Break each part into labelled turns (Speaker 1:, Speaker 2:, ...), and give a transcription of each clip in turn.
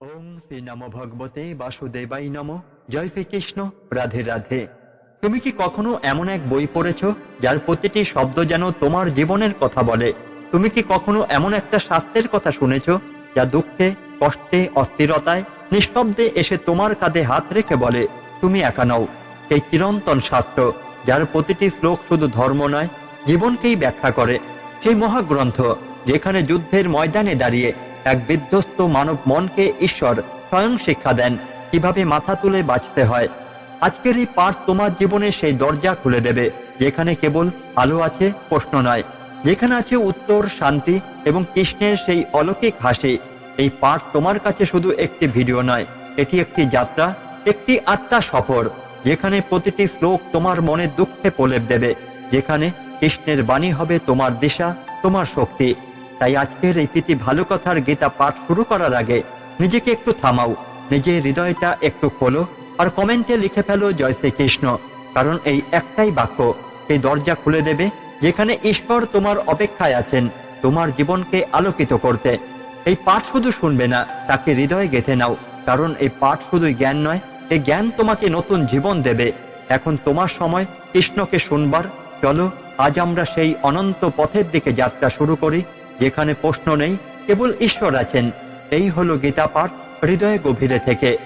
Speaker 1: ওম নম ভগবতে বাসুদেবাই নম। জয় শ্রীকৃষ্ণ। রাধে রাধে। তুমি কি কখনো এমন এক বই পড়েছ, যার প্রতিটি শব্দ যেন তোমার জীবনের কথা বলে? তুমি কি কখনো এমন একটা শাস্ত্রের কথা শুনেছ, যা দুঃখে, কষ্টে, অস্থিরতায় নিঃশব্দে এসে তোমার কাঁধে হাত রেখে বলে, তুমি একা নও সেই চিরন্তন শাস্ত্র, যার প্রতিটি শ্লোক শুধু ধর্ম নয়, জীবনকেই ব্যাখ্যা করে। সেই মহাগ্রন্থ, যেখানে যুদ্ধের ময়দানে দাঁড়িয়ে এক বিধ্বস্ত মানব মনকে ঈশ্বর স্বয়ং শিক্ষা দেন, কীভাবে মাথা তুলে বাঁচতে হয়। আজকের এই পাঠ তোমার জীবনে সেই দরজা খুলে দেবে, যেখানে কেবল আলো আছে, প্রশ্ন নয়। যেখানে আছে উত্তর, শান্তি এবং কৃষ্ণের সেই অলৌকিক হাসি। এই পাঠ তোমার কাছে শুধু একটি ভিডিও নয়, এটি একটি যাত্রা, একটি আত্মা সফর, যেখানে প্রতিটি শ্লোক তোমার মনে দুঃখে প্রলেপ দেবে, যেখানে কৃষ্ণের বাণী হবে তোমার দিশা, তোমার শক্তি। তাই আজকের এই প্রীতি ভালো কথার গীতা পাঠ শুরু করার আগে নিজেকে একটু থামাও, নিজের হৃদয়টা একটু খোলো আর কমেন্টে লিখে ফেলো জয় শ্রীকৃষ্ণ, কারণ এই একটাই বাক্য, এই দরজা খুলে দেবে যেখানে ঈশ্বর তোমার অপেক্ষায় আছেন, তোমার জীবনকে আলোকিত করতে। এই পাঠ শুধু শুনবে না, তাকে হৃদয়ে গেঁথে নাও, কারণ এই পাঠ শুধুই জ্ঞান নয়, এই জ্ঞান তোমাকে নতুন জীবন দেবে। এখন তোমার সময় কৃষ্ণকে শুনবার, চলো আজ আমরা সেই অনন্ত পথের দিকে যাত্রা শুরু করি। যেখানে প্রশ্ন নেই, কেবল ঈশ্বর আছেন। এই হলো গীতা পাঠ হৃদয়ে গভীরে থেকে।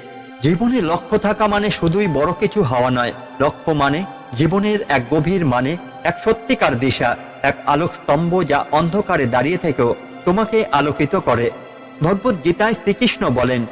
Speaker 1: জীবনে লক্ষ্য থাকা মানে শুধুই বড় কিছু হওয়া নয়। লক্ষ্য মানে জীবনের এক গভীর মানে এক সত্যিকার দিশা, এক আলোক স্তম্ভ যা অন্ধকারে দাঁড়িয়ে থেকেও তোমাকে আলোকিত করে। ভগবত গীতায় শ্রীকৃষ্ণ বলেন,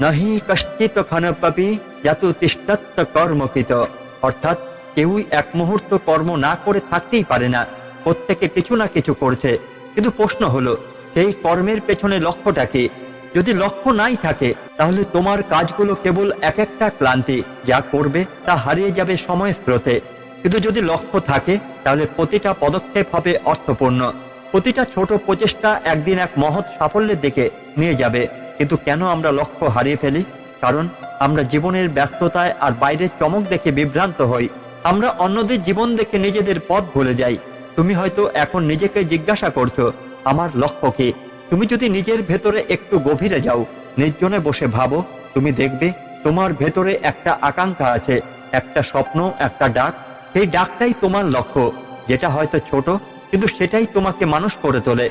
Speaker 1: নাহি কশ্চিত ক্ষণপি যাতু তিষ্ঠত্ব কর্মকৃত। অর্থাৎ কেউই এক মুহূর্ত কর্ম না করে থাকতেই পারে না। প্রত্যেকে কিছু না কিছু করছে। কিন্তু প্রশ্ন হলো, সেই কর্মের পেছনে লক্ষ্যটা কি? যদি লক্ষ্য নাই থাকে, তাহলে তোমার কাজগুলো কেবল এক একটা ক্লান্তি, যা করবে তা হারিয়ে যাবে সময় স্রোতে। কিন্তু যদি লক্ষ্য থাকে, তাহলে প্রতিটা পদক্ষেপ হবে অর্থপূর্ণ। প্রতিটা ছোট প্রচেষ্টা একদিন এক মহৎ সাফল্যের দিকে নিয়ে যাবে। কিন্তু কেন আমরা লক্ষ্য হারিয়ে ফেলি? কারণ আমরা জীবনের ব্যস্ততায় আর বাইরের চমক দেখে বিভ্রান্ত হই। আমরা অন্যদের জীবন দেখে নিজেদের পথ ভুলে যাই। তুমি হয়তো এখন নিজেকে জিজ্ঞাসা করছ, আমার লক্ষ্য কি? তুমি যদি নিজের ভেতরে একটু গভীরে যাও, নির্জনে বসে ভাবো, তুমি দেখবে তোমার ভেতরে একটা আকাঙ্ক্ষা আছে, একটা স্বপ্ন, একটা ডাক। সেই ডাকটাই তোমার লক্ষ্য, যেটা হয়তো ছোট, কিন্তু সেটাই তোমাকে মানুষ করে তোলে।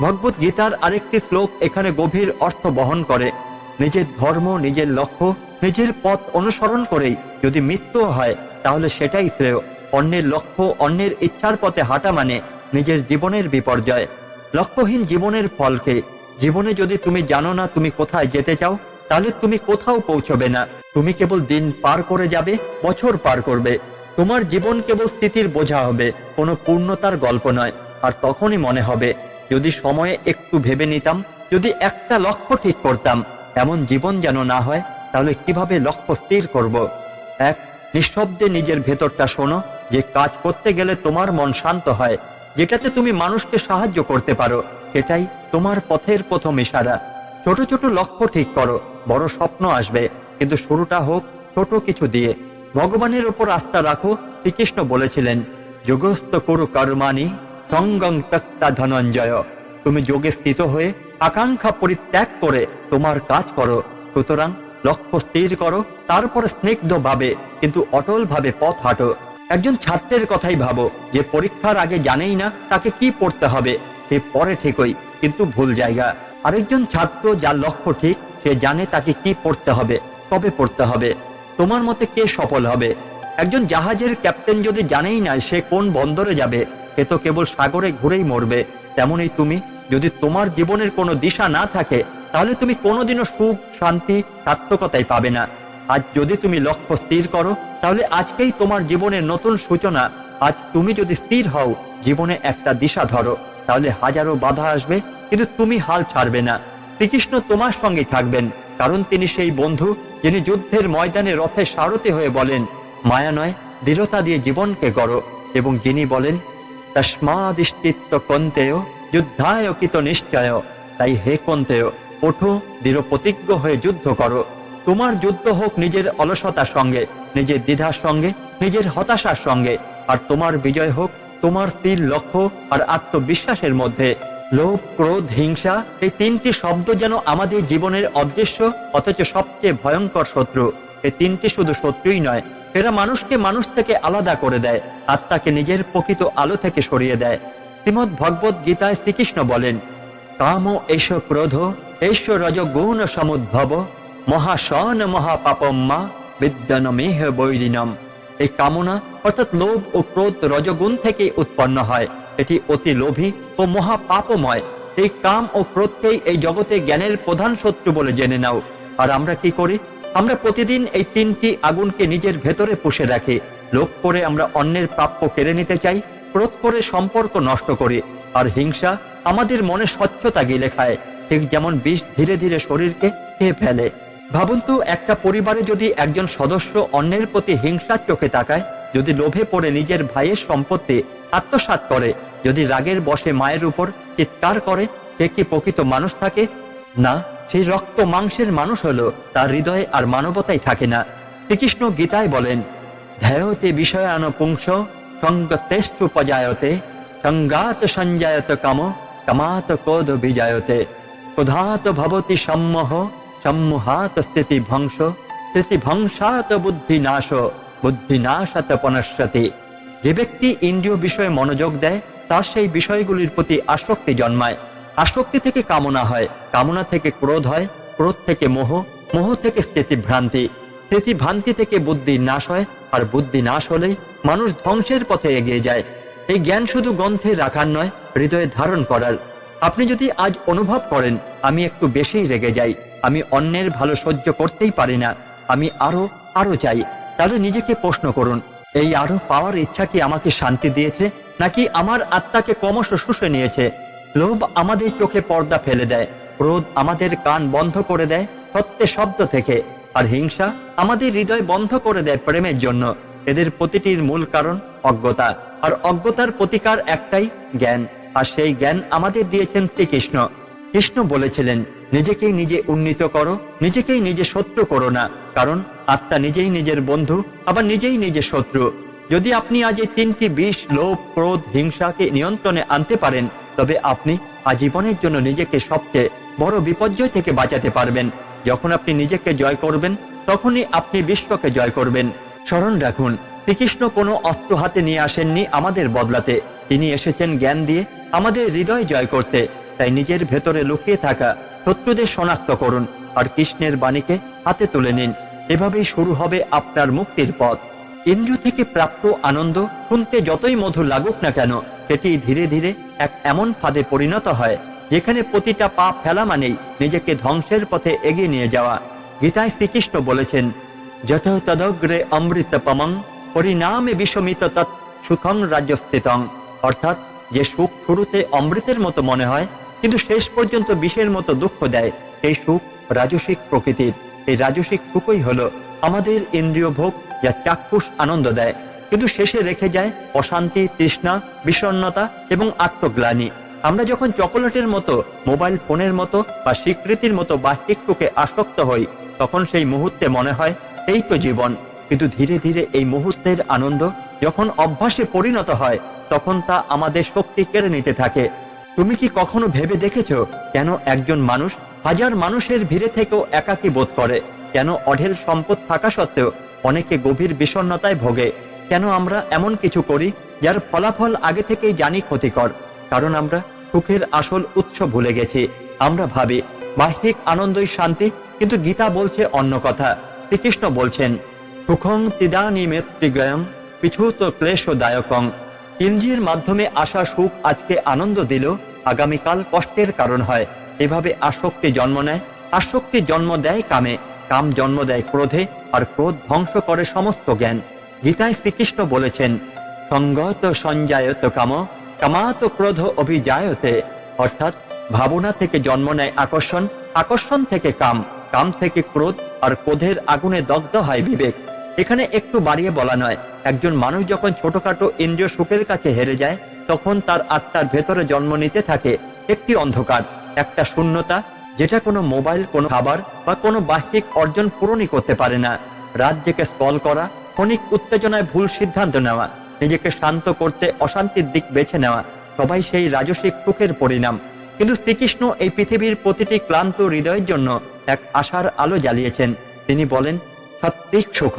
Speaker 1: ভগবত গীতার আরেকটি শ্লোক এখানে গভীর অর্থ বহন করে। নিজের ধর্ম, নিজের লক্ষ্য, নিজের পথ অনুসরণ করেই যদি মৃত্যু হয়, তাহলে সেটাই শ্রেয়। অন্যের লক্ষ্য অন্যের ইচ্ছার পথে হাঁটা মানে নিজের জীবনের বিপর্যয়। লক্ষ্যহীন জীবনের ফলকে, জীবনে যদি তুমি জানো না তুমি কোথায় যেতে চাও, তাহলে তুমি কোথাও পৌঁছবে না। তুমি কেবল দিন পার করে যাবে, বছর পার করবে। তোমার জীবন কেবল স্থিতির বোঝা হবে, কোনো পূর্ণতার গল্প নয়। আর তখনই মনে হবে, যদি সময়ে একটু ভেবে নিতাম, যদি একটা লক্ষ্য ঠিক করতাম, এমন জীবন যেন না হয়, তাহলে কীভাবে লক্ষ্য স্থির করব? এক, নিঃশব্দে নিজের ভেতরটা শোনো। যে কাজ করতে গেলে তোমার মন শান্ত হয়, যেটাতে তুমি মানুষকে সাহায্য করতে পারো, সেটাই তোমার পথের প্রথম ইশারা। ছোট ছোট লক্ষ্য ঠিক করো, বড় স্বপ্ন আসবে, কিন্তু শুরুটা হোক ছোট কিছু দিয়ে। ভগবানের ওপর আস্থা রাখো, শ্রীকৃষ্ণ বলেছিলেন, যোগস্থ করু কর্মানি সঙ্গং তক্তা ধনঞ্জয়। তুমি যোগে স্থিত হয়ে আকাঙ্ক্ষা পরিত্যাগ করে তোমার কাজ করো। সুতরাং লক্ষ্য স্থির করো, তারপর স্নিগ্ধ ভাবে কিন্তু অটল ভাবে পথ হাঁটো। একজন ছাত্রের কথাই ভাবো, যে পরীক্ষার আগে জানেই না তাকে কি পড়তে হবে। সে পরে ঠিকই, কিন্তু ভুল জায়গা। আরেকজন ছাত্র যার লক্ষ্য ঠিক, সে জানে তাকে কি পড়তে হবে, কবে পড়তে হবে। তোমার মতে কে সফল হবে? একজন জাহাজের ক্যাপ্টেন যদি জানেই না সে কোন বন্দরে যাবে, সে তো কেবল সাগরে ঘুরেই মরবে। তেমনই তুমি, যদি তোমার জীবনের কোনো দিশা না থাকে, তাহলে তুমি কোনোদিনও সুখ, শান্তি, সার্থকতাই পাবে না। আজ যদি তুমি লক্ষ্য স্থির করো, তাহলে আজকেই তোমার জীবনের নতুন সূচনা। আজ তুমি যদি স্থির হও, জীবনে একটা দিশা ধরো, তাহলে হাজারো বাধা আসবে, কিন্তু তুমি হাল ছাড়বে না। শ্রীকৃষ্ণ তোমার সঙ্গে থাকবেন, কারণ তিনি সেই বন্ধু যিনি যুদ্ধের ময়দানে রথে সারথি হয়ে বলেন, মায়া নয়, দৃঢ়তা দিয়ে জীবনকে গড়ো। এবং যিনি বলেন, তস্মাদিষ্টিত্ব কন্তেয়, যুদ্ধায় কিত নিশ্চয়। তাই হে কন্তেয়, ওঠো, দৃঢ় প্রতিজ্ঞ হয়ে যুদ্ধ করো। তোমার যুদ্ধ হোক নিজের অলসতার সঙ্গে, নিজের দ্বিধার সঙ্গে, নিজের হতাশার সঙ্গে, আর তোমার বিজয় হোক তোমার স্থির লক্ষ্য আর আত্মবিশ্বাসের মধ্যে। লোভ, ক্রোধ, হিংসা, এই তিনটি শব্দ যেন আমাদের জীবনের অদৃশ্য অথচ সবচেয়ে ভয়ঙ্কর শত্রু। এই তিনটি শুধু শত্রুই নয়, এরা মানুষকে মানুষ থেকে আলাদা করে দেয়, আত্মাকে নিজের প্রকৃত আলো থেকে সরিয়ে দেয়। শ্রীমদ ভগবত গীতায় শ্রীকৃষ্ণ বলেন, কাম এস ক্রোধ এস রজ গুণ সমুদ্ভব মহাশন মহাপাপম্মা বিদ্যান মেহ বৈরিনম এই কামনা অর্থাৎ লোভ ও ক্রোধ রজগুণ থেকে উৎপন্ন হয়। এটি অতি লোভী ও মহাপাপময়। এই কাম ও ক্রোধকেই এই জগতে জ্ঞানের প্রধান শত্রু বলে জেনে নাও। আর আমরা কি করি? আমরা প্রতিদিন এই তিনটি আগুনকে নিজের ভেতরে পুষে রাখি। লোভ করে আমরা অন্যের প্রাপ্য কেড়ে নিতে চাই, ক্রোধ করে সম্পর্ক নষ্ট করি। আর হিংসা আমাদের মনে স্বচ্ছতা গিলে খায়। ঠিক যেমন বিষ ধীরে ধীরে শরীরকে খেয়ে ফেলে। ভাবুন তো, একটা পরিবারে যদি একজন সদস্য অন্যের প্রতি হিংসার চোখে তাকায়, যদি লোভে পড়ে নিজের ভাইয়ের সম্পত্তি আত্মসাৎ করে, যদি রাগের বসে মায়ের উপর চিৎকার করে, সে কি প্রকৃত মানুষ থাকে? না, সেই রক্ত মাংসের মানুষ হলো তার হৃদয়ে আর মানবতাই থাকে না। শ্রীকৃষ্ণ গীতায় বলেন, ধ্যায়তে বিষয়ান পুংস সঙ্গতেষ্টু পজায়তে, সঙ্গাত সঞ্জায়ত কাম, কামাত কোদ বিজায়তে, ক্রোধাত ভবতি সম্মোহ সম্মোহাত স্থিতি ভংস স্থিতি ভংসাত বুদ্ধি নাশ, বুদ্ধি নাশাত পনশ্যতি যে ব্যক্তি ইন্দ্রিয় বিষয়ে মনোযোগ দেয়, তার সেই বিষয়গুলির প্রতি আসক্তি জন্মায়। আসক্তি থেকে কামনা হয়, কামনা থেকে ক্রোধ হয়, ক্রোধ থেকে মোহ মোহ থেকে স্থিতিভ্রান্তি স্থিতিভ্রান্তি থেকে বুদ্ধি নাশ হয়, আর বুদ্ধি নাশ হলেই মানুষ ধ্বংসের পথে এগিয়ে যায়। এই জ্ঞান শুধু গ্রন্থে রাখার নয়, হৃদয়ে ধারণ করার। আপনি যদি আজ অনুভব করেন, আমি একটু বেশিই রেগে যাই। আমি অন্যের ভালো সহ্য করতেই পারি না। আমি আরও আরও চাই। তাহলে নিজেকে প্রশ্ন করুন, এই আরও পাওয়ার ইচ্ছা কি আমাকে শান্তি দিয়েছে, নাকি আমার আত্মাকে ক্রমশ শুষে নিয়েছে? লোভ আমাদের চোখে পর্দা ফেলে দেয়, ক্রোধ আমাদের কান বন্ধ করে দেয় সত্যের শব্দ থেকে, আর হিংসা আমাদের হৃদয় বন্ধ করে দেয় প্রেমের জন্য। এদের প্রতিটির মূল কারণ অজ্ঞতা, আর অজ্ঞতার প্রতিকার একটাই জ্ঞান, আর সেই জ্ঞান আমাদের দিয়েছেন শ্রীকৃষ্ণ। কৃষ্ণ বলেছিলেন নিজেকেই নিজে উন্নীত করো, নিজেকেই নিজে শত্রু করো না, কারণ আত্মা নিজেই নিজের বন্ধু, আবার নিজেই নিজের শত্রু। যদি আপনি আজ এই তিনটি বিষ, লোভ, ক্রোধ, হিংসাকে নিয়ন্ত্রণে আনতে পারেন, তবে আপনি আজীবনের জন্য নিজেকে সবচেয়ে বড় বিপর্যয় থেকে বাঁচাতে পারবেন। যখন আপনি নিজেকে জয় করবেন, তখনই আপনি বিশ্বকে জয় করবেন। স্মরণ রাখুন, শ্রীকৃষ্ণ কোনো অস্ত্র হাতে নিয়ে আসেননি আমাদের বদলাতে। তিনি এসেছেন জ্ঞান দিয়ে আমাদের হৃদয় জয় করতে। তাই নিজের ভেতরে লুকিয়ে থাকা শত্রুদের শনাক্ত করুন আর কৃষ্ণের বাণীকে হাতে তুলে নিন। এভাবেই শুরু হবে আপনার মুক্তির পথ। ইন্দ্রিয় থেকে প্রাপ্ত আনন্দ শুনতে যতই মধুর লাগুক না কেন, সেটি ধীরে ধীরে এক এমন ফাঁদে পরিণত হয়, যেখানে প্রতিটা পাপ ফেলা মানেই নিজেকে ধ্বংসের পথে এগিয়ে নিয়ে যাওয়া। গীতায় শ্রীকৃষ্ণ বলেছেন, যত তদগ্রে অমৃত পমং পরিণামে বিষমিত তৎ সুখং রাজ্যস্থিতং। অর্থাৎ যে সুখ শুরুতে অমৃতের মতো মনে হয় কিন্তু শেষ পর্যন্ত বিষের মতো দুঃখ দেয়। সেই সুখ রাজসিক প্রকৃতির। এই রাজসিক সুখই হলো আমাদের ইন্দ্রিয় ভোগ, যা চাক্ষুষ আনন্দ দেয়। কিন্তু শেষে রেখে যায় অশান্তি, তৃষ্ণা, বিষণ্ণতা এবং আত্মগ্লানি। আমরা যখন চকোলেটের মতো, মোবাইল ফোনের মতো বা স্বীকৃতির মতো বাহ্যিক সুখে আসক্ত হই, তখন সেই মুহূর্তে মনে হয়, এই তো জীবন। কিন্তু ধীরে ধীরে এই মুহূর্তের আনন্দ যখন অভ্যাসে পরিণত হয়, তখন তা আমাদের শক্তি কেড়ে নিতে থাকে। তুমি কি কখনো ভেবে দেখেছ কেন একজন মানুষ হাজার মানুষের ভিড়ে থেকেও একাকী বোধ করে? কেন অঢেল সম্পদ থাকা সত্ত্বেও অনেকে গভীর বিষণ্ণতায় ভোগে? কেন আমরা এমন কিছু করি যার ফলাফল আগে থেকেই জানি ক্ষতিকর? কারণ আমরা সুখের আসল উৎস ভুলে গেছি। আমরা ভাবি, বাহ্যিক আনন্দই শান্তি, কিন্তু গীতা বলছে অন্য কথা। শ্রীকৃষ্ণ বলছেন, সুখং তিদানি মেত্রিগয়ং পিছুত ক্লেশদায়কং। ইন্দ্রিয়ের মাধ্যমে আসা সুখ, আজকে আনন্দ দিল। আগামীকাল কষ্টের কারণ হয়। এভাবে আসক্তি জন্ম নেয়। আসক্তি জন্ম দেয় কামে। কাম জন্ম দেয় ক্রোধে আর ক্রোধ ধ্বংস করে সমস্ত জ্ঞান। গীতায় শ্রীকৃষ্ণ বলেছেন, সঙ্গত সঞ্জায়ত কাম, কামাত ক্রোধ অভিজায়তে। অর্থাৎ ভাবনা থেকে জন্ম নেয় আকর্ষণ। আকর্ষণ থেকে কাম। কাম থেকে ক্রোধ আর ক্রোধের আগুনে দগ্ধ হয় বিবেক। এখানে একটু বাড়িয়ে বলা নয়, একজন মানুষ যখন ছোটখাটো ইন্দ্রিয় সুখের কাছে হেরে যায়, তখন তার আত্মার ভেতরে জন্ম নিতে থাকে একটি অন্ধকার, একটা শূন্যতা, যেটা কোনো মোবাইল, কোনো খাবার বা কোনো বাহ্যিক অর্জন পূরণই করতে পারে না। রাত জেগে স্কল করা, ক্ষণিক উত্তেজনায় ভুল সিদ্ধান্ত নেওয়া, নিজেকে শান্ত করতে অশান্তির দিক বেছে নেওয়া, সবাই সেই রাজসিক সুখের পরিণাম। কিন্তু শ্রীকৃষ্ণ এই পৃথিবীর প্রতিটি ক্লান্ত হৃদয়ের জন্য এক আশার আলো জ্বালিয়েছেন। তিনি বলেন সত্যিক সুখ,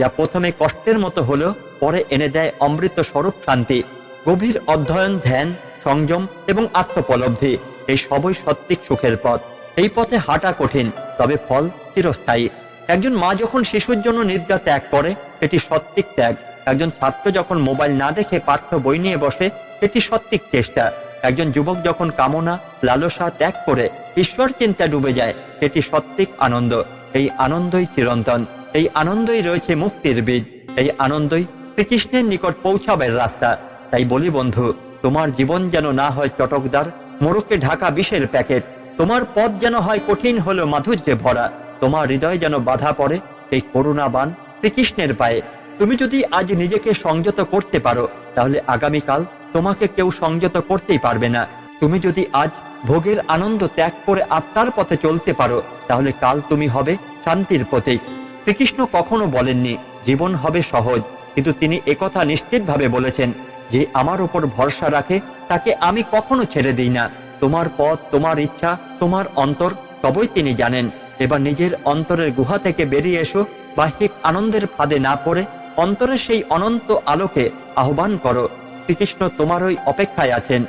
Speaker 1: যা প্রথমে কষ্টের মতো হলেও পরে এনে দেয় অমৃত স্বরূপ শান্তি, গভীর অধ্যয়ন, ধ্যান, সংযম এবং আত্মপলব্ধি। এই সবই সত্যিক সুখের পথ। এই পথে হাঁটা কঠিন, তবে ফল চিরস্থায়ী। একজন মা যখন শিশুর জন্য নিদ্রা ত্যাগ করে, এটি সত্যিক ত্যাগ। একজন ছাত্র যখন মোবাইল না দেখে পাঠ্য বই নিয়ে বসে, এটি সত্যিক চেষ্টা। একজন যুবক যখন কামনা, লালসা ত্যাগ করে, ঈশ্বর চিন্তা ডুবে যায়, এটি সত্যিক আনন্দ। এই আনন্দই চিরন্তন। এই আনন্দই রয়েছে মুক্তির বীজ। এই আনন্দই শ্রীকৃষ্ণের নিকট পৌঁছাবের রাস্তা। তাই বলি বন্ধু, তোমার জীবন যেন না হয় চটকদার মোড়কে ঢাকা বিষের প্যাকেট। তোমার পথ যেন হয় কঠিন হলো মাধুর্যে ভরা। তোমার হৃদয় যেন বাধা পড়ে এই করুণা বান শ্রীকৃষ্ণের পায়ে। তুমি যদি আজ নিজেকে সংযত করতে পারো, তাহলে আগামীকাল তোমাকে কেউ সংযত করতেই পারবে না। তুমি যদি আজ ভোগের আনন্দ ত্যাগ করে আত্মার পথে চলতে পারো, তাহলে কাল তুমি হবে শান্তির প্রতীক। শ্রীকৃষ্ণ কখনো বলেননি, জীবন হবে সহজ। কিন্তু তিনি একথা নিশ্চিতভাবে বলেছেন যে, আমার উপর ভরসা রাখে, তাকে আমি কখনো ছেড়ে দিই না। তোমার পথ, তোমার ইচ্ছা, তোমার অন্তর সবই তিনি জানেন। এবার নিজের অন্তরের গুহা থেকে বেরিয়ে এসো, বাহ্যিক আনন্দের ফাঁদে না পড়ে, অন্তরের সেই অনন্ত আলোকে আহ্বান করো। শ্রীকৃষ্ণ তোমারই অপেক্ষায় আছেন।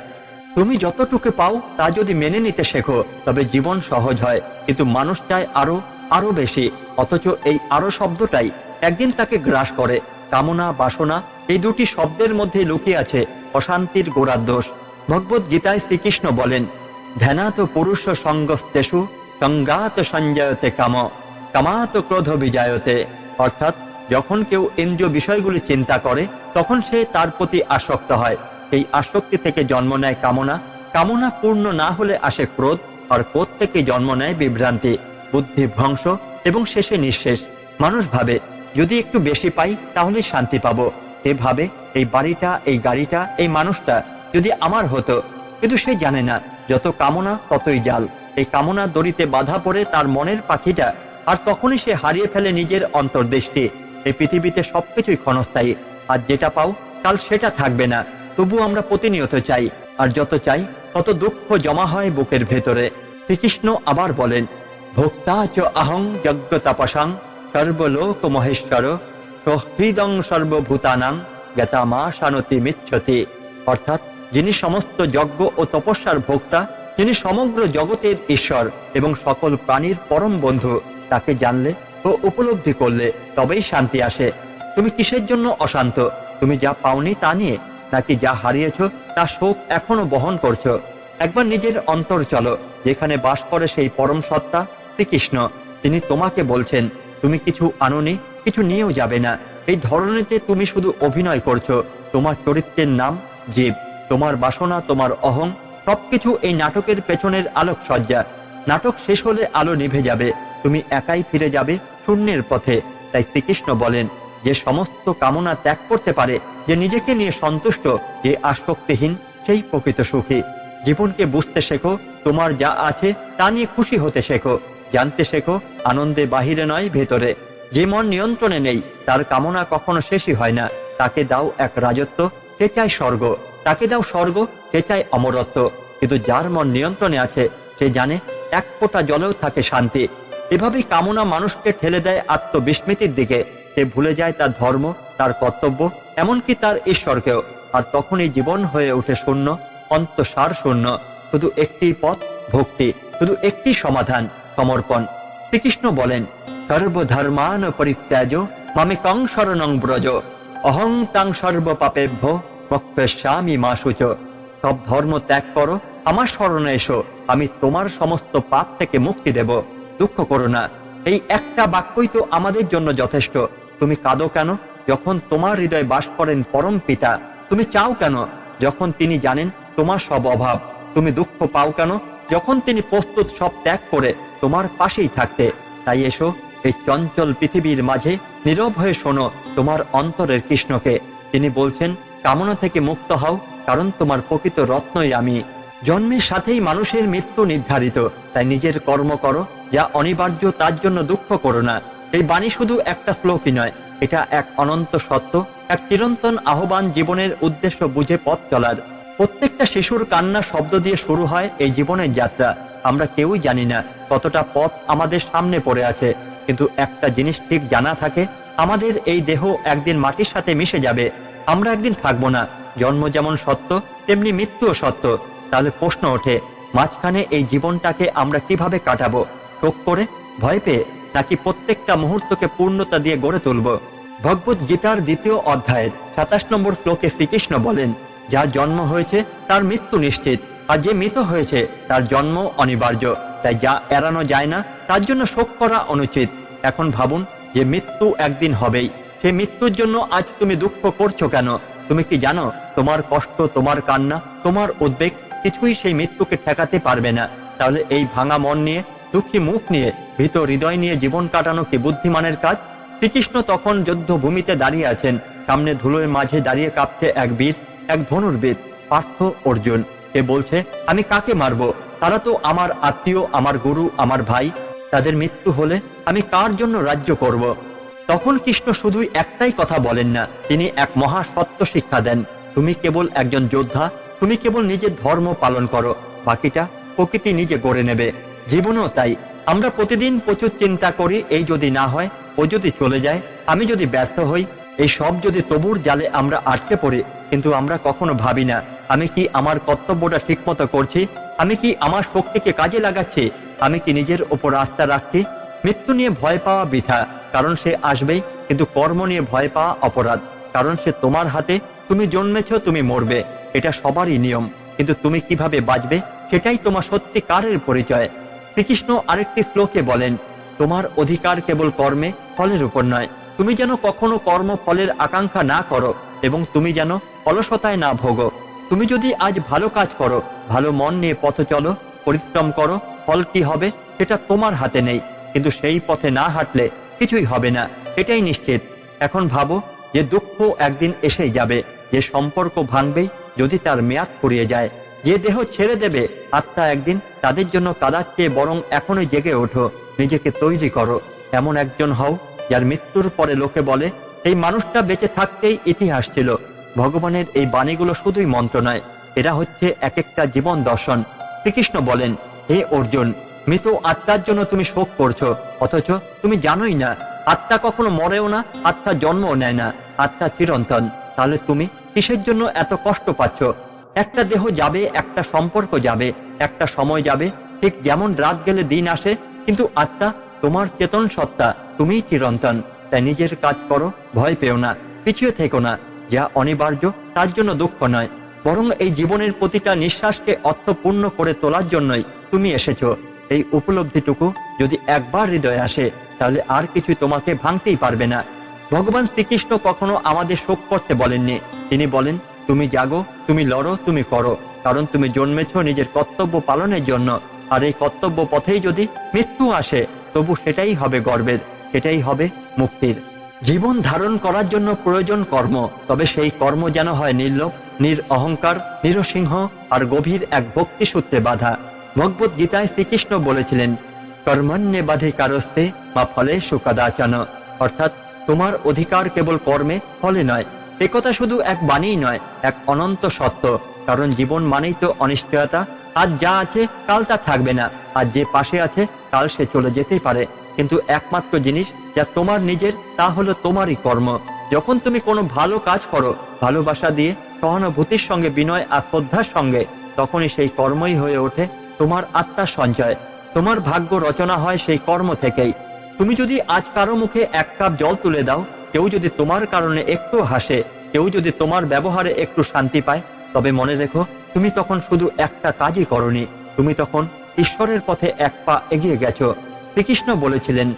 Speaker 1: তুমি যতটুকু পাও তা যদি মেনে নিতে শেখো, তবে জীবন সহজ হয়। কিন্তু মানুষ চায় আরও আরও বেশি, অথচ এই আরও শব্দটাই একদিন তাকে গ্রাস করে। কামনা, বাসনা, এই দুটি শব্দের মধ্যে লুকিয়ে আছে অশান্তির গোড়ার দোষ। ভগবত গীতায় শ্রীকৃষ্ণ বলেন, ধ্যানাত পুরুষ সঙ্গস্তেষু সঙ্গাত সঞ্জয়তে কাম, কামাত ক্রোধ বিজয়তে। অর্থাৎ, যখন কেউ ইন্দ্রিয় বিষয়গুলি চিন্তা করে, তখন সে তার প্রতি আসক্ত হয়। এই আসক্তি থেকে জন্ম নেয় কামনা। কামনা পূর্ণ না হলে আসে ক্রোধ, আর ক্রোধ থেকে জন্ম নেয় বিভ্রান্তি। বুদ্ধি ভ্রংশ এবং শেষে নিঃশেষ। মানুষ ভাবে, যদি একটু বেশি পাই তাহলে শান্তি পাবো। এ ভাবে, এই বাড়িটা, এই গাড়িটা, এই মানুষটা যদি আমার হতো, কিন্তু সে জানে না। যত কামনা, ততই জাল। এই কামনা দড়িতে বাধা পড়ে তার মনের পাখিটা, আর তখনই সে হারিয়ে ফেলে নিজের অন্তর্দৃষ্টি। এই পৃথিবীতে সবকিছুই ক্ষণস্থায়ী। আর যেটা পাও, কাল সেটা থাকবে না। তবু আমরা প্রতিনিয়ত চাই। আর যত চাই, তত দুঃখ জমা হয় বুকের ভেতরে। শ্রীকৃষ্ণ আবার বলেন ভোক্তা চ অহং যজ্ঞ তাপসাং সর্বলোক মহেশ্বর সহৃদং সর্বভূতানাং জ্ঞাতা মা শানতি মিচ্ছতি। অর্থাৎ যিনি সমস্ত যজ্ঞ ও তপস্যার ভোক্তা যিনি সমগ্র জগতের ঈশ্বর এবং সকল প্রাণীর পরম বন্ধু। তাকে জানলে ও উপলব্ধি করলে তবেই শান্তি আসে। তুমি কিসের জন্য অশান্ত? তুমি যা পাওনি তা নিয়ে, নাকি যা হারিয়েছ তা শোক এখনও বহন করছ? একবার নিজের অন্তর চলো, যেখানে বাস করে সেই পরম সত্তা শ্রীকৃষ্ণ তিনি তোমাকে বলছেন, তুমি কিছু আনোনি, কিছু নিয়েও যাবে না। এই ধরনেতে তুমি শুধু অভিনয় করছ। তোমার চরিত্রের নাম জীব, তোমার বাসনা, তোমার অহং, সবকিছু এই নাটকের পেছনের আলোকসজ্জা। নাটক শেষ হলে আলো নিভে যাবে। তুমি একাই ফিরে যাবে শূন্যের পথে। তাই শ্রীকৃষ্ণ বলেন, যে সমস্ত কামনা ত্যাগ করতে পারে, যে নিজেকে নিয়ে সন্তুষ্ট, যে আসক্তিহীন, সেই প্রকৃত সুখী। জীবনকে বুঝতে শেখো, তোমার যা আছে তা নিয়ে খুশি হতে শেখো। জানতে শেখো, আনন্দে বাহিরে নয় ভেতরে। যে মন নিয়ন্ত্রণে নেই, তার কামনা কখনো শেষই হয় না। তাকে দাও এক রাজত্ব, সে চায় স্বর্গ। তাকে দাও স্বর্গ, সে চায় অমরত্ব। কিন্তু যার মন নিয়ন্ত্রণে আছে, সে জানে এক ফোঁটা জলেও থাকে শান্তি। এভাবেই কামনা মানুষকে ঠেলে দেয় আত্মবিস্মৃতির দিকে। সে ভুলে যায় তার ধর্ম, তার কর্তব্য, এমনকি তার ঈশ্বরকেও। আর তখনই জীবন হয়ে ওঠে শূন্য, অন্তঃসার শূন্য। শুধু একটি পথ, ভক্তি, শুধু একটি সমাধান। সমর্পণ। শ্রীকৃষ্ণ বলেন, সর্বধর্মান পরিত্যাজ মামে কং শরণং ব্রজ, অহং তাং সর্ব পাপেভ্য বক্ষ্যামি মা সূচ। সব ধর্ম ত্যাগ করো, আমার স্মরণে এসো, আমি তোমার সমস্ত পাপ থেকে মুক্তি দেব। দুঃখ করো না, এই একটা বাক্যই তো আমাদের জন্য যথেষ্ট। তুমি কাঁদো কেন? যখন তোমার হৃদয় বাস করেন পরম পিতা, তুমি চাও কেন? যখন তিনি জানেন তোমার সব অভাব, তুমি দুঃখ পাও কেন? যখন তিনি প্রস্তুত সব ত্যাগ করে তোমার পাশেই থাকতে, তাই এসো, এই চঞ্চল পৃথিবীর মাঝে নীরব হয়ে শোনো তোমার অন্তরের কৃষ্ণকে। তিনি বলছেন, কামনা থেকে মুক্ত হও, কারণ তোমার প্রকৃত রত্নই আমি। জন্মের সাথেই মানুষের মৃত্যু নির্ধারিত, তাই নিজের কর্ম করো, যা অনিবার্য তার জন্য দুঃখ করো না। এই বাণী শুধু একটা শ্লোকই নয়, এটা এক অনন্ত সত্য, এক চিরন্তন আহ্বান জীবনের উদ্দেশ্য বুঝে পথ চলার। প্রত্যেকটা শিশুর কান্না শব্দ দিয়ে শুরু হয় এই জীবনের যাত্রা। আমরা কেউই জানি না কতটা পথ আমাদের সামনে পড়ে আছে, কিন্তু একটা জিনিস ঠিক জানা থাকে, আমাদের এই দেহ একদিন মাটির সাথে মিশে যাবে। আমরা একদিন থাকব না, জন্ম যেমন সত্য, তেমনি মৃত্যুও সত্য। তাহলে প্রশ্ন ওঠে, মাঝখানে এই জীবনটাকে আমরা কীভাবে কাটাবো? শোক করে? ভয় পেয়ে? নাকি প্রত্যেকটা মুহূর্তকে পূর্ণতা দিয়ে গড়ে তুলব? ভগবত গীতার দ্বিতীয় অধ্যায়ের সাতাশ নম্বর শ্লোকে শ্রীকৃষ্ণ বলেন যার জন্ম হয়েছে, তার মৃত্যু নিশ্চিত। আর যে মৃত হয়েছে, তার জন্ম অনিবার্য। তাই যা এড়ানো যায় না, তার জন্য শোক করা অনুচিত। এখন ভাবুন, যে মৃত্যু একদিন হবেই। সে মৃত্যুর জন্য আজ তুমি দুঃখ করছ কেন? তুমি কি জানো, তোমার কষ্ট, তোমার কান্না, তোমার উদ্বেগ, কিছুই সেই মৃত্যুকে ঠেকাতে পারবে না। তাহলে এই ভাঙা মন নিয়ে, দুঃখী মুখ নিয়ে, ভীত হৃদয় নিয়ে জীবন কাটানো কি বুদ্ধিমানের কাজ? শ্রীকৃষ্ণ তখন যুদ্ধভূমিতে দাঁড়িয়ে আছেন। সামনে ধুলোর মাঝে দাঁড়িয়ে কাঁপছে এক বীর। এক ধনুর্বীর পার্থ অর্জুন। এ বলছে, আমি কাকে মারবো? তারা তো আমার আত্মীয়, আমার গুরু, আমার ভাই। তাদের মৃত্যু হলে আমি কার জন্য রাজ্য করব। তখন কৃষ্ণ শুধুই একটাই কথা বলেন না, তিনি এক মহা সত্য শিক্ষা দেন। তুমি কেবল একজন যোদ্ধা, তুমি কেবল নিজের ধর্ম পালন করো, বাকিটা প্রকৃতি নিজে গড়ে নেবে। জীবনও তাই। আমরা প্রতিদিন প্রচুর চিন্তা করি, এই যদি না হয়, ও যদি চলে যায়, আমি যদি ব্যর্থ হই এই সব যদি তবুর জালে আমরা আটকে পড়ি, কিন্তু আমরা কখনো ভাবি না, আমি কি আমার কর্তব্যটা ঠিকমতো করছি? আমি কি আমার শক্তিকে কাজে লাগাচ্ছি? আমি কি নিজের ওপর আস্থা রাখছি? মৃত্যু নিয়ে ভয় পাওয়া বৃথা, কারণ সে আসবেই, কিন্তু কর্ম নিয়ে ভয় পাওয়া অপরাধ, কারণ সে তোমার হাতে, তুমি জন্মেছ, তুমি মরবে, এটা সবারই নিয়ম, কিন্তু তুমি কীভাবে বাঁচবে, সেটাই তোমার সত্যিকারের পরিচয়। শ্রীকৃষ্ণ আরেকটি শ্লোকে বলেন, তোমার অধিকার কেবল কর্মে, ফলের উপর নয় তুমি যেন কখনো কর্ম ফলের আকাঙ্ক্ষা না করো এবং তুমি যেন অলসতায় না ভোগো। তুমি যদি আজ ভালো কাজ করো, ভালো মন নিয়ে পথ চলো, পরিশ্রম করো, ফল কি হবে সেটা তোমার হাতে নেই। কিন্তু সেই পথে না হাঁটলে কিছুই হবে না। এটাই নিশ্চিত। এখন ভাবো যে দুঃখ একদিন এসেই যাবে, যে সম্পর্ক ভাঙবেই যদি তার মেয়াদ ফুরিয়ে যায়। যে দেহ ছেড়ে দেবে, আত্মা একদিন তাদের জন্য কাদাচ্ছে বরং এখনই জেগে ওঠো, নিজেকে তৈরি করো। এমন একজন হও যার মৃত্যুর পরে লোকে বলে, এই মানুষটা বেঁচে থাকতেই ইতিহাস ছিল। ভগবানের এই বাণীগুলো শুধুই মন্ত্র নয়, এরা হচ্ছে এক একটা জীবন দর্শন। শ্রীকৃষ্ণ বলেন, হে অর্জুন, মৃত আত্মার জন্য তুমি শোক করছ, অথচ তুমি জানোই না, আত্মা কখনো মরেও না, আত্মা জন্মও নেয় না, আত্মা চিরন্তন। তাহলে তুমি কিসের জন্য এত কষ্ট পাচ্ছ? একটা দেহ যাবে, একটা সম্পর্ক যাবে, একটা সময় যাবে, ঠিক যেমন রাত গেলে দিন আসে, কিন্তু আত্মা তোমার চেতন সত্তা। তুমিই চিরন্তন, তাই নিজের কাজ করো, ভয় পেও না, পিছিয়ে থেকো না, যা অনিবার্য, তার জন্য দুঃখ নয়, বরং এই জীবনের প্রতিটা নিঃশ্বাসকে অর্থপূর্ণ করে তোলার জন্যই তুমি এসেছ। এই উপলব্ধিটুকু যদি একবার হৃদয়ে আসে, তাহলে আর কিছুই তোমাকে ভাঙতেই পারবে না। ভগবান শ্রীকৃষ্ণ কখনো আমাদের শোক করতে বলেননি। তিনি বলেন, তুমি জাগো, তুমি লড়ো, তুমি করো, কারণ তুমি জন্মেছ নিজের কর্তব্য পালনের জন্য, আর এই কর্তব্য পথেই যদি মৃত্যু আসে, তবু সেটাই হবে গর্বের। সেটাই হবে মুক্তির। জীবন ধারণ করার জন্য প্রয়োজন কর্ম, তবে সেই কর্ম যেন হয় নির্লোভ, নির অহংকার, নিরসিংহ আর গভীর এক ভক্তি সূত্রে বাধা। ভগবত গীতায় শ্রীকৃষ্ণ বলেছিলেন, কর্মণ্যে বাধি কারস্তে বা ফলে সুকাদাচন। অর্থাৎ তোমার অধিকার কেবল কর্মে, ফলে নয়। একথা শুধু এক বাণী নয়, এক অনন্ত সত্য। কারণ জীবন মানেই তো অনিশ্চয়তা। আজ যা আছে কাল তা থাকবে না। আর যে পাশে আছে, কাল সে চলে যেতেই পারে। কিন্তু একমাত্র জিনিস যা তোমার নিজের, তা হলো তোমারই কর্ম। যখন তুমি কোনো ভালো কাজ করো, ভালোবাসা দিয়ে সহানুভূতির সঙ্গে, বিনয় আর শ্রদ্ধার সঙ্গে, তখনই সেই কর্মই হয়ে ওঠে তোমার আত্মার সঞ্চয়। তোমার ভাগ্য রচনা হয় সেই কর্ম থেকেই। তুমি যদি আজ কারও মুখে এক কাপ জল তুলে দাও, কেউ যদি তোমার কারণে একটু হাসে, কেউ যদি তোমার ব্যবহারে একটু শান্তি পায়, তবে মনে রেখো, তুমি তখন শুধু একটা কাজই করনি। তুমি তখন ঈশ্বরের পথে এক পা এগিয়ে গেছো। শ্রীকৃষ্ণ বলেছিলেন,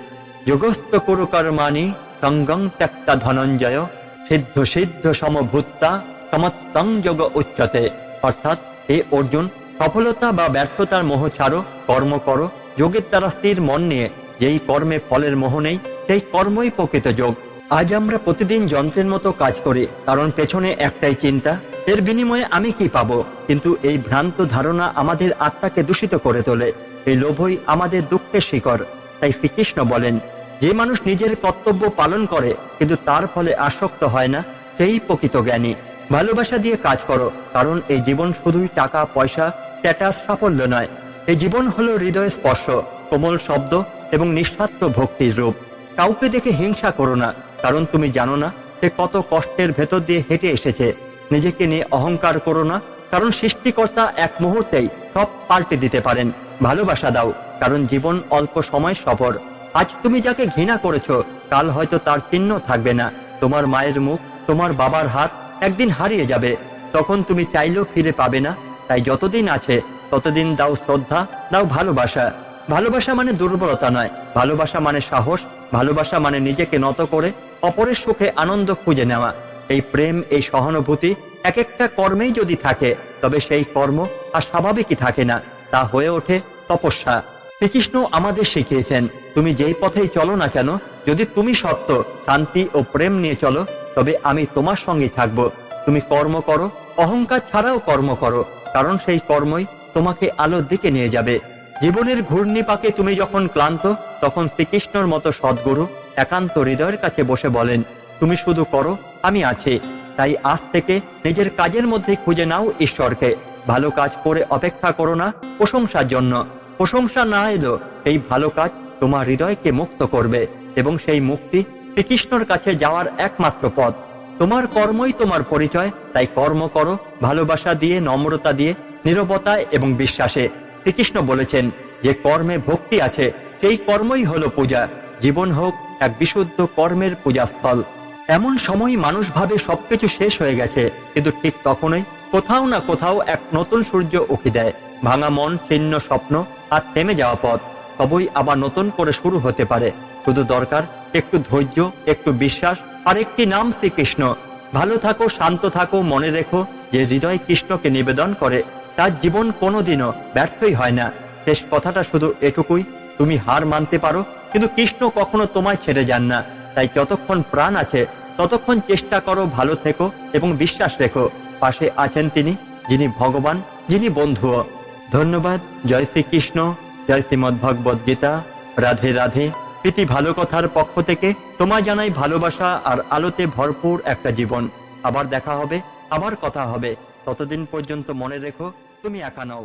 Speaker 1: যোগস্থ করু কর্মাণি সঙ্গং ত্যক্তা ধনঞ্জয়, সিদ্ধ সিদ্ধ সমভূত্তা সমত্তং যোগ উচ্চতে। অর্থাৎ, হে অর্জুন, সফলতা বা ব্যর্থতার মোহ ছাড়ো, কর্ম করো, যোগের দ্বারা স্থির মন নিয়ে, যেই কর্মে ফলের মোহ নেই, সেই কর্মই প্রকৃত যোগ। আজ আমরা প্রতিদিন যন্ত্রের মতো কাজ করি, কারণ পেছনে একটাই চিন্তা, এর বিনিময়ে আমি কি পাবো? কিন্তু এই ভ্রান্ত ধারণা আমাদের আত্মাকে দূষিত করে তোলে। এই লোভই আমাদের দুঃখের শিকড়। তাই শ্রীকৃষ্ণ বলেন, যে মানুষ নিজের কর্তব্য পালন করে, কিন্তু তার ফলে আসক্ত হয় না, সেই প্রকৃত জ্ঞানী। ভালোবাসা দিয়ে কাজ করো, কারণ এই জীবন শুধুই টাকা, পয়সা স্ট্যাটাস সাফল্য নয়। এই জীবন হলো হৃদয় স্পর্শ, কোমল শব্দ এবং নিঃস্বার্থ ভক্তির রূপ। কাউকে দেখে হিংসা করো না, কারণ তুমি জানো না, সে কত কষ্টের ভেতর দিয়ে হেঁটে এসেছে। নিজেকে নিয়ে অহংকার করো না, কারণ সৃষ্টিকর্তা এক মুহূর্তেই সব পাল্টে দিতে পারেন। ভালোবাসা দাও, কারণ জীবন অল্প সময় সফর। আজ তুমি যাকে ঘৃণা করেছ, কাল হয়তো তার চিহ্ন থাকবে না। তোমার মায়ের মুখ, তোমার বাবার হাত একদিন হারিয়ে যাবে। তখন তুমি চাইলেও ফিরে পাবে না। তাই যতদিন আছে, ততদিন দাও শ্রদ্ধা, দাও ভালোবাসা। ভালোবাসা মানে দুর্বলতা নয়। ভালোবাসা মানে সাহস, ভালোবাসা মানে নিজেকে নত করে, অপরের সুখে আনন্দ খুঁজে নেওয়া। এই প্রেম, এই সহানুভূতি, এক একটা কর্মেই যদি থাকে, তবে সেই কর্ম আর স্বাভাবিকই থাকে না। তা হয়ে ওঠে তপস্যা। শ্রীকৃষ্ণ আমাদের শিখিয়েছেন, তুমি যেই পথেই চলো না কেন, যদি তুমি সত্য, শান্তি ও প্রেম নিয়ে চলো, তবে আমি তোমার সঙ্গেই থাকব। তুমি কর্ম করো, অহংকার ছাড়াও কর্ম করো, কারণ সেই কর্মই তোমাকে আলোর দিকে নিয়ে যাবে। জীবনের ঘূর্ণিপাকে তুমি যখন ক্লান্ত, তখন শ্রীকৃষ্ণর মতো সদ্গুরু একান্ত হৃদয়ের কাছে বসে বলেন, তুমি শুধু করো, আমি আছি। তাই আজ থেকে নিজের কাজের মধ্যে খুঁজে নাও ঈশ্বরকে। ভালো কাজ করে অপেক্ষা করো না প্রশংসার জন্য। প্রশংসা না এলো এই ভালো কাজ তোমার হৃদয়কে মুক্ত করবে এবং সেই মুক্তি শ্রীকৃষ্ণর কাছে যাওয়ার একমাত্র পথ। তোমার কর্মই তোমার পরিচয়, তাই কর্ম করো, ভালোবাসা দিয়ে, নম্রতা দিয়ে নিরবতায় এবং বিশ্বাসে। শ্রীকৃষ্ণ বলেছেন, যে কর্মে ভক্তি আছে, সেই কর্মই হলো পূজা। জীবন হোক এক বিশুদ্ধ কর্মের পূজাস্থল। এমন সময় মানুষ ভাবে সবকিছু শেষ হয়ে গেছে, কিন্তু ঠিক তখনই কোথাও না কোথাও এক নতুন সূর্য উকি দেয়। ভাঙা মন ছিন্ন স্বপ্ন আর থেমে যাওয়া পথ, তবই আবার নতুন করে শুরু হতে পারে। শুধু দরকার, একটু ধৈর্য, একটু বিশ্বাস, আর একটি নাম শ্রীকৃষ্ণ। ভালো থাকো, শান্ত থাকো, মনে রেখো যে হৃদয় কৃষ্ণকে নিবেদন করে। তার জীবন কোনোদিনও ব্যর্থই হয় না। শেষ কথাটা শুধু এটুকুই, তুমি হার মানতে পারো, কিন্তু কৃষ্ণ কখনো তোমায় ছেড়ে যান না। তাই যতক্ষণ প্রাণ আছে, ততক্ষণ চেষ্টা করো ভালো থেকো এবং বিশ্বাস রেখো। পাশে আছেন তিনি, যিনি ভগবান, যিনি বন্ধুও ধন্যবাদ, জয় শ্রীকৃষ্ণ, জয় শ্রীমদ ভগবদ গীতা, রাধে রাধে। প্রীতি ভালো কথার পক্ষ থেকে তোমায় জানাই ভালোবাসা আর আলোতে ভরপুর একটা জীবন। আবার দেখা হবে, আবার কথা হবে। ততদিন পর্যন্ত মনে রেখো, তুমি একা নও।